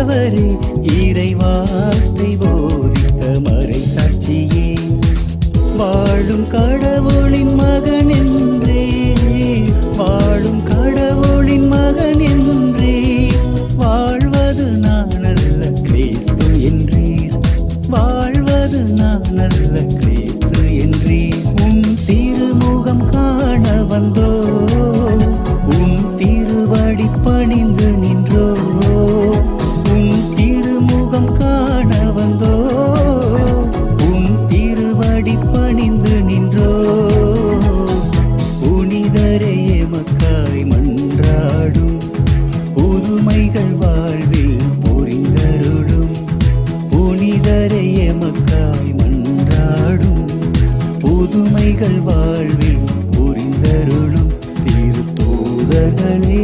ஆண்டவரே இறை வார்த்தை போதித்த மறை சாட்சியே. வாழும் கடவுளின் மகன் என்றே வாழும் கடவுளின் மகன் என்றே. புதுமைகள் வாழ்வில் புரிந்தருளும் திருத்தூதர்களே.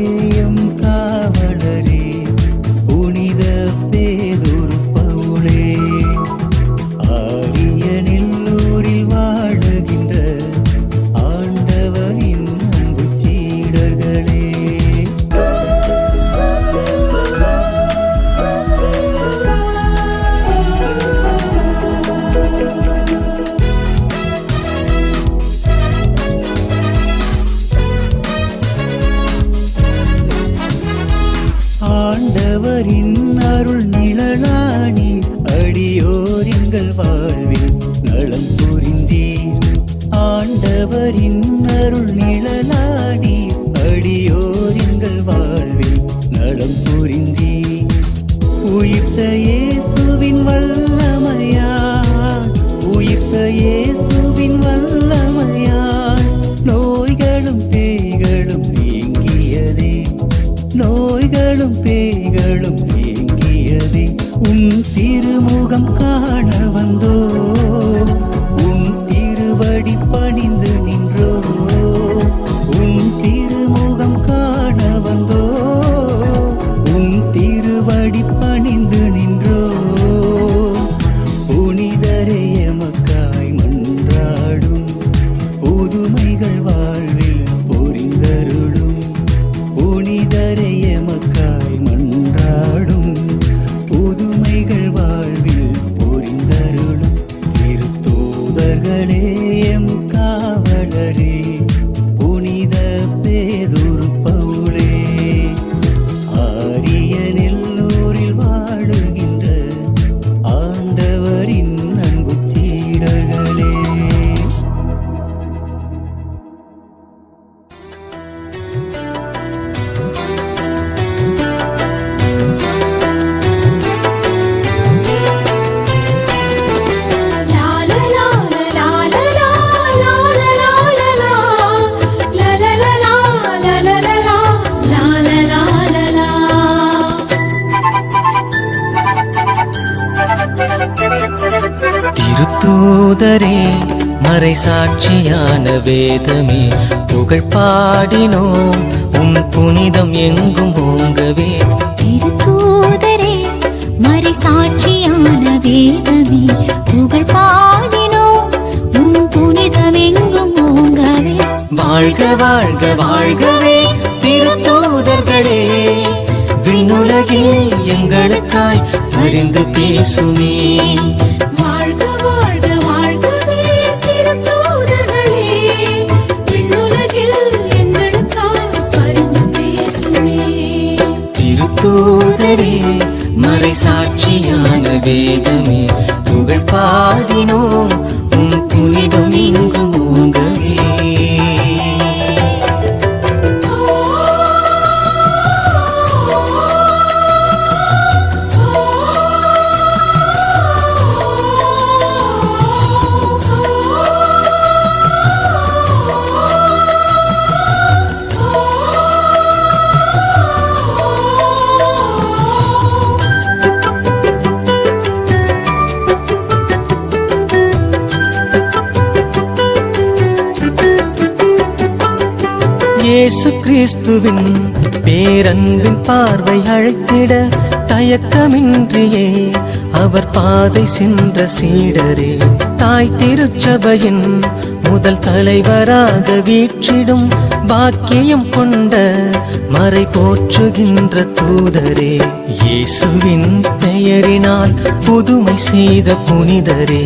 வேதமே. புகழ் பாடினோம் உன் புனிதம் எங்கும் ஓங்கவே. திருத்தூதரே மறை சாட்சியான வேதமே. புகழ் பாடினோம் உன் புனிதமெங்கும் ஓங்கவே. வாழ்க வாழ்க வாழ்கவே திருத்தூதர்களே விண்ணுலகில் எங்களுக்காய் அறிந்து பேசுமே. திருத்தூதரே மறை சாட்சியான வேதமே. புகழ் பாடினோம் உன் புனிதம் கிறிஸ்துவின் பேரன்பின் பார்வை அழைத்திட தயக்கமின்றியே அவர் பாதை சென்ற சீடரே. தாய் திருச்சபையின் முதல் தலைவராக வீற்றிடும் பாக்கியம் கொண்ட மறை போற்றுகின்ற தூதரே இயேசுவின் பெயரினால் புதுமை செய்த புனிதரே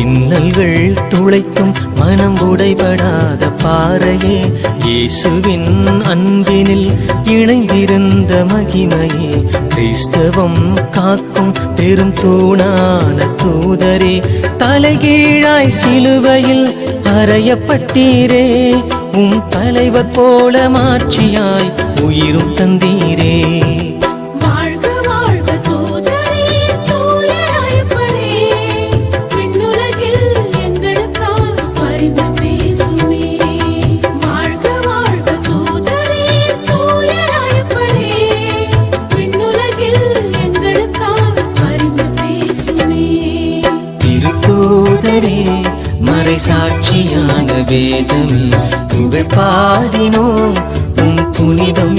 இன்னல்கள் துளைத்தும் மனம் உடைபடாத பாறையே இயேசுவின் அன்பினில் இணைந்திருந்த மகிமையே கிறிஸ்தவம் காக்கும் பெரும் தூணான தூதரே தலைகீழாய் சிலுவையில் அறையப்பட்டீரே உம் தலைவர் போல மாட்சியாய் உயிரும் தந்தீரே. மறை சாட்சியான வேதமே புகழ் பாடினோம். உம் புனிதம்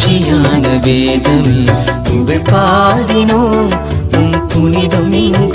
சாட்சியான வேதமே. புகழ் பாடினோம் புனிதம் இங்கே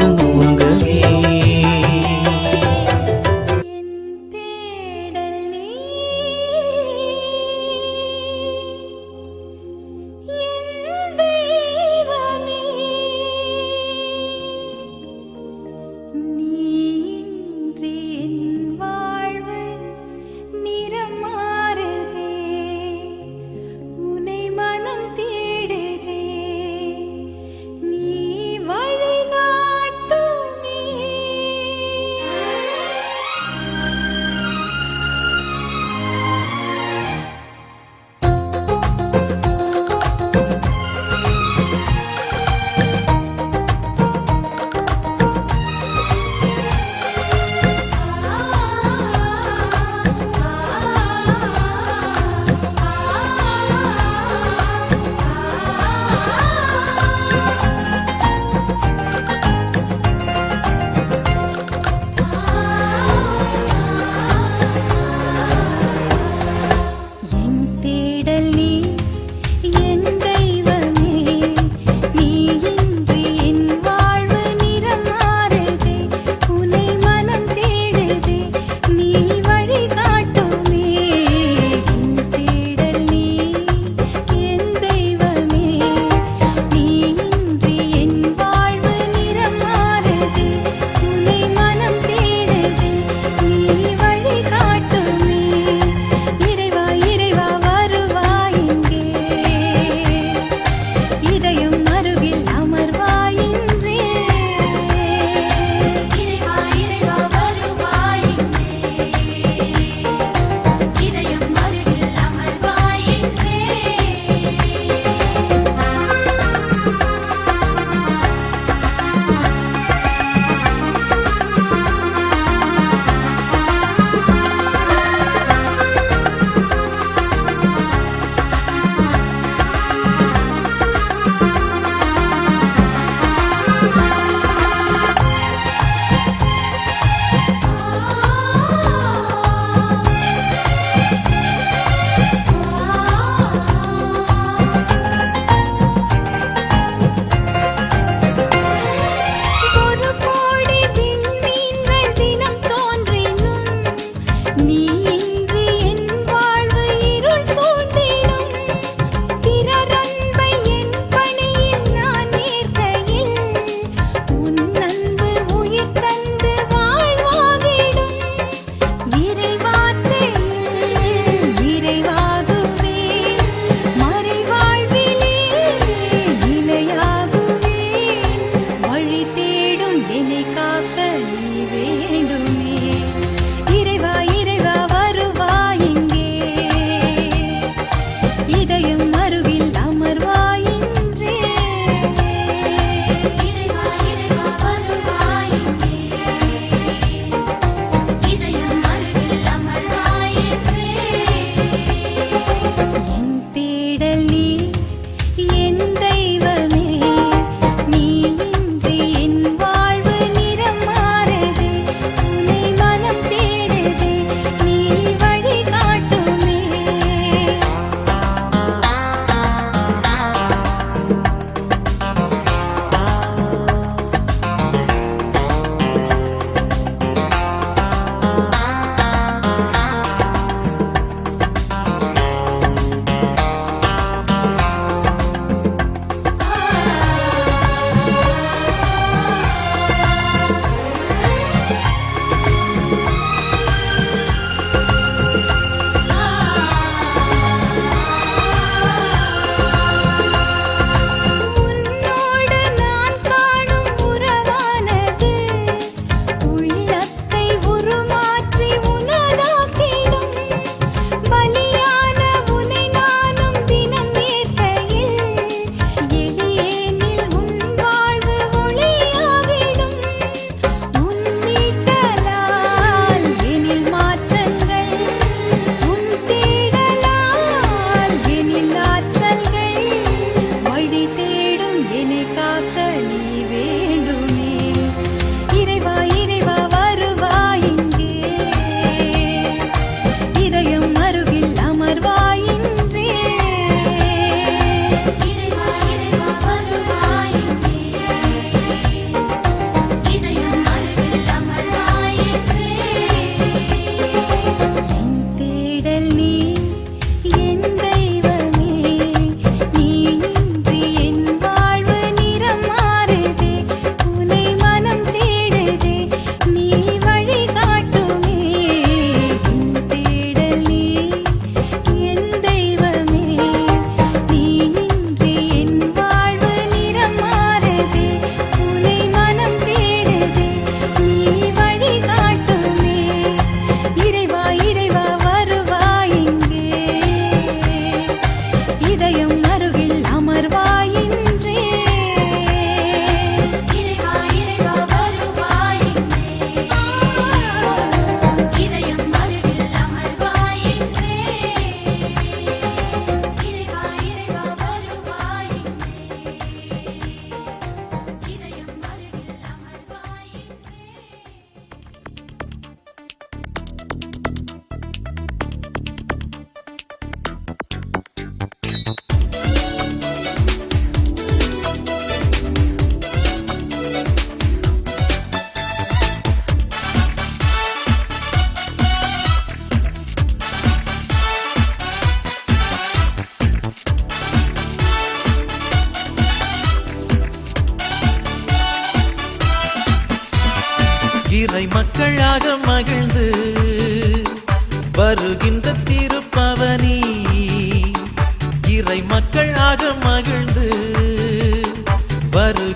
வருக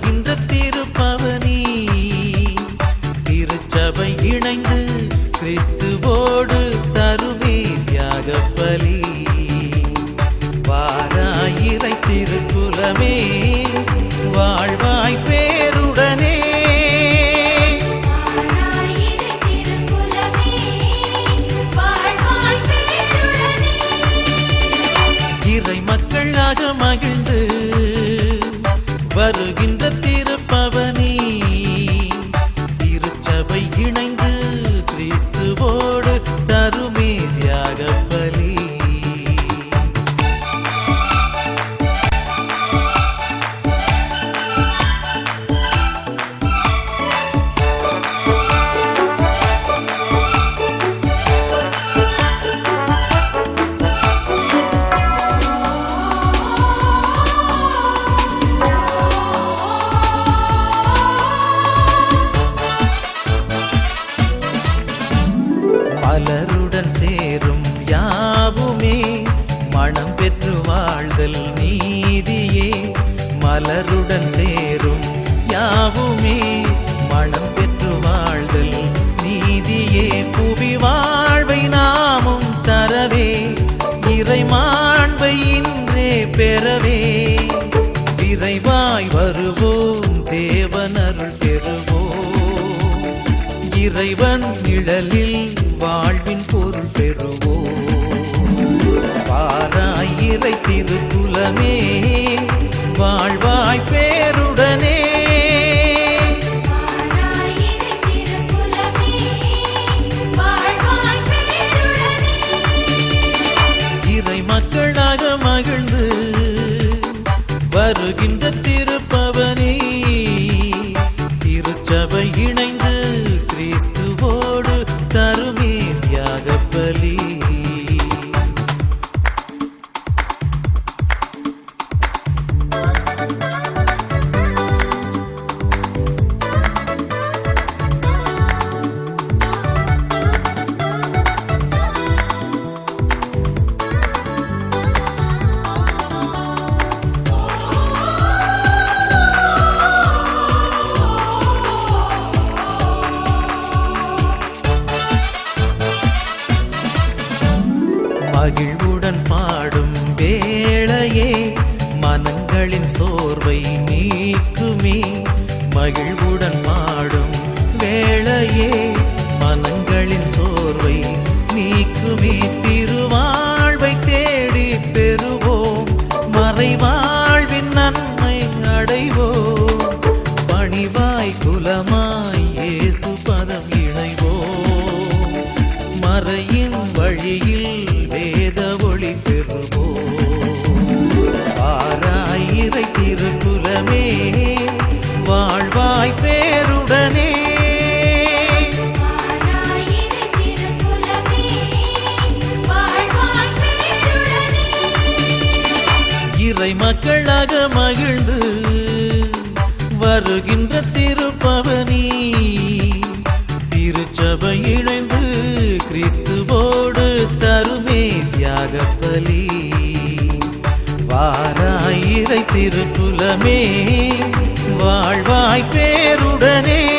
வைத்திது மகிழ்வுடன் பாடும் வேளையே மனங்களின் சோர்வை நீக்குமே. மகிழ்வுடன் நாட்களாக மகிழ்ந்து வருகின்ற திருப்பவனி. திருச்சபை இணைந்து கிறிஸ்துவோடு தருமே தியாக பலி வாராயிரை திருப்புலமே. வாழ்வாய் பேருடனே.